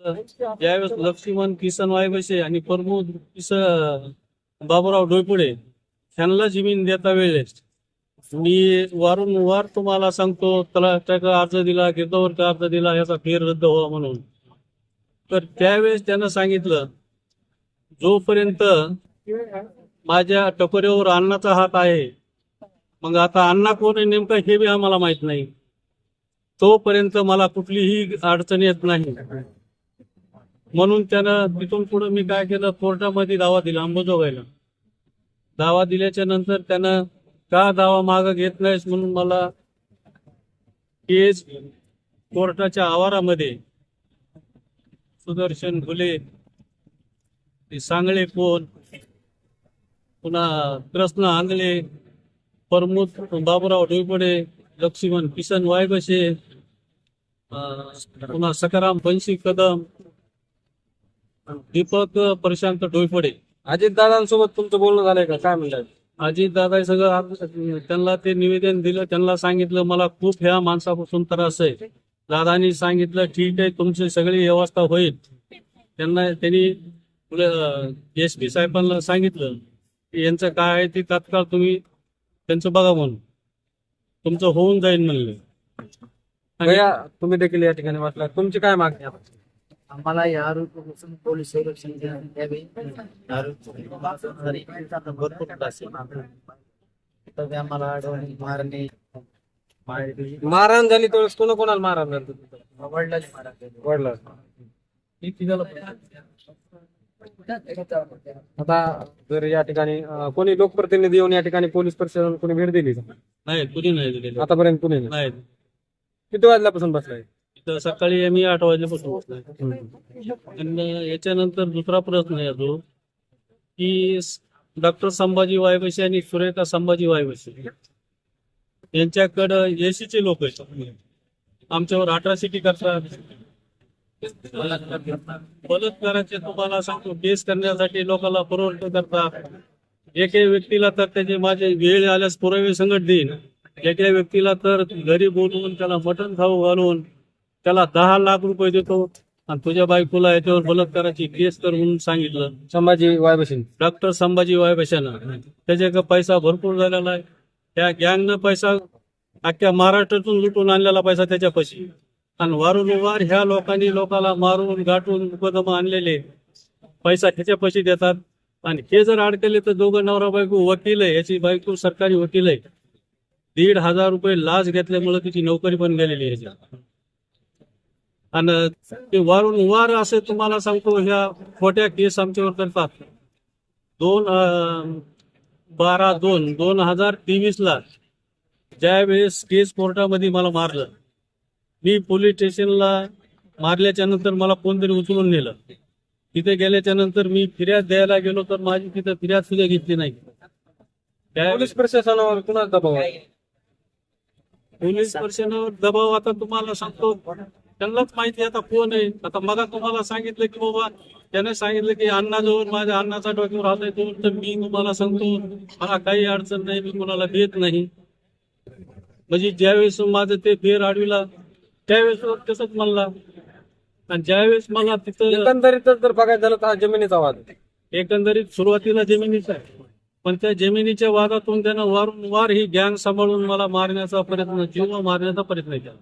ज्यावेळेस लक्ष्मण किसन वायबसे आणि प्रमोद किस बाबूराव डोयपुडे त्यांना जमीन देता वेळेस मी वारंवार तुम्हाला सांगतो त्याला त्याचा अर्ज दिला गिरदावरचा अर्ज दिला याचा फेर रद्द व्हावा म्हणून. तर त्यावेळेस त्यानं सांगितलं जोपर्यंत माझ्या टकोऱ्यावर अन्नाचा हात आहे मग आता अण्णा कोण आहे नेमका हे बी आम्हाला माहीत नाही. तोपर्यंत मला कुठलीही अडचण येत नाही. म्हणून त्यानं तिथून पुढे मी काय केलं कोर्टामध्ये दावा दिला अंबाजोगाईला. दावा दिल्याच्या नंतर त्यानं का दावा माग घेत नाहीस म्हणून मला केस कोर्टाच्या आवारामध्ये सुदर्शन घुले सांगळे कोण पुन्हा कृष्ण आंगले प्रमोद बाबूराव डोईपडे लक्ष्मण किसन वायबसे पुन्हा सकाराम बंशी कदम दीपक प्रशांत डोईपडे अजित दादांसोबत तुमचं बोलणं झालंय का? काय म्हणतात अजित दादा सगळं आप- त्यांना ते निवेदन दिलं त्यांना सांगितलं मला खूप ह्या माणसापासून त्रास आहे. दादानी सांगितलं ठीक आहे तुमची सगळी व्यवस्था होईल. त्यांना त्यांनी एस पी साहेबांना सांगितलं की यांचं काय आहे ते तात्काळ तुम्ही त्यांचं बघा म्हणून. तुमचं होऊन जाईल म्हणलं. आणि- भैया तुम्ही देखील या ठिकाणी बसला. तुमची काय मागणी आहे? आम्हाला या आरोग्यापासून पोलीस संरक्षण देण्यात यावे. आरोग्य भरपूर त्रास आहे. तर आम्हाला अडवणे मारणे. मारणे, मारहाण झाली त्यावेळेस कोणा कोणाला मारहाण झाली. वडला हे आता जर या ठिकाणी अं, कोणी लोकप्रतिनिधी येऊन या ठिकाणी पोलीस प्रशासन कोणी भेट दिली? का? नाही कुणी नाही दिलेलं आतापर्यंत कोणी नाही? नाही. किती वाजल्यापासून बसलाय? सकाळी आम्ही आठ वाजल्यापासून बसलोय. आणि याच्यानंतर दुसरा प्रश्न आहे जो की डॉक्टर संभाजी वायबसे आणि सुरेखा संभाजी वायबसे यांच्याकडं एसीचे लोक आहेत. आमच्यावर अट्रॉसिटी करतात. बलात्काराचे तुम्हाला सांगतो केस करण्यासाठी लोकांना प्रवृत्त करतात. एके व्यक्तीला तर त्याचे माझे वेळ आल्यास पुरावे संकट देईन. एका व्यक्तीला तर घरी बोलवून त्याला मटण खाऊ घालून त्याला दहा लाख रुपये देतो आणि तुझ्या बायकोला याच्यावर बलात्काराची केस कर म्हणून सांगितलं. संभाजी वायबशीन डॉक्टर संभाजी वायबशानं त्याच्याकडे पैसा भरपूर झालेला आहे. त्या गँगनं पैसा अख्ख्या महाराष्ट्रातून लुटून आणलेला पैसा त्याच्यापाशी. आणि वारंवार ह्या लोकांनी लोकाला मारून गाठून मुकदमा आणलेले. पैसा ह्याच्यापाशी देतात. आणि हे जर अडकले तर दोघं नवरा बायको वकील आहे. याची बायको सरकारी वकील आहे. दीड हजार रुपये लाच घेतल्यामुळे तिची नोकरी पण गेलेली आहे आणि ते वारंवार असे तुम्हाला सांगतो ह्या खोट्या केस आमच्यावर करतात. दोन बारा दोन दोन हजार तेवीस ला ज्यावेळेस केस कोर्टामध्ये मला मारलं मी पोलीस स्टेशनला मारल्याच्या नंतर मला कोणतरी उचलून नेलं. तिथे गेल्याच्यानंतर मी फिर्याद द्यायला गेलो तर माझी तिथे फिर्याद सुद्धा घेतली नाही. पोलीस प्रशासनावर कुणाचा दबाव? पोलीस प्रशासनावर दबाव आता तुम्हाला सांगतो. त्यांनाच माहिती आता कोण आहे? आता मग तुम्हाला सांगितलं की बाबा त्याने सांगितलं की अण्णाजवळ माझ्या अण्णाचा डोक्यावर आहे तो तर मी तुम्हाला सांगतो मला काही अडचण नाही मी कोणाला देत नाही. म्हणजे ज्यावेळेस माझं ते फेर आडविला त्यावेळेस तसंच म्हणला. आणि ज्यावेळेस मला तिथं एकंदरीतच जर बघायचं झालं तर हा जमिनीचा वाद. एकंदरीत सुरुवातीला जमिनीचा आहे. पण त्या जमिनीच्या वादातून त्यानं वारंवार ही गँग सांभाळून मला मारण्याचा प्रयत्न जीव मारण्याचा प्रयत्न केला.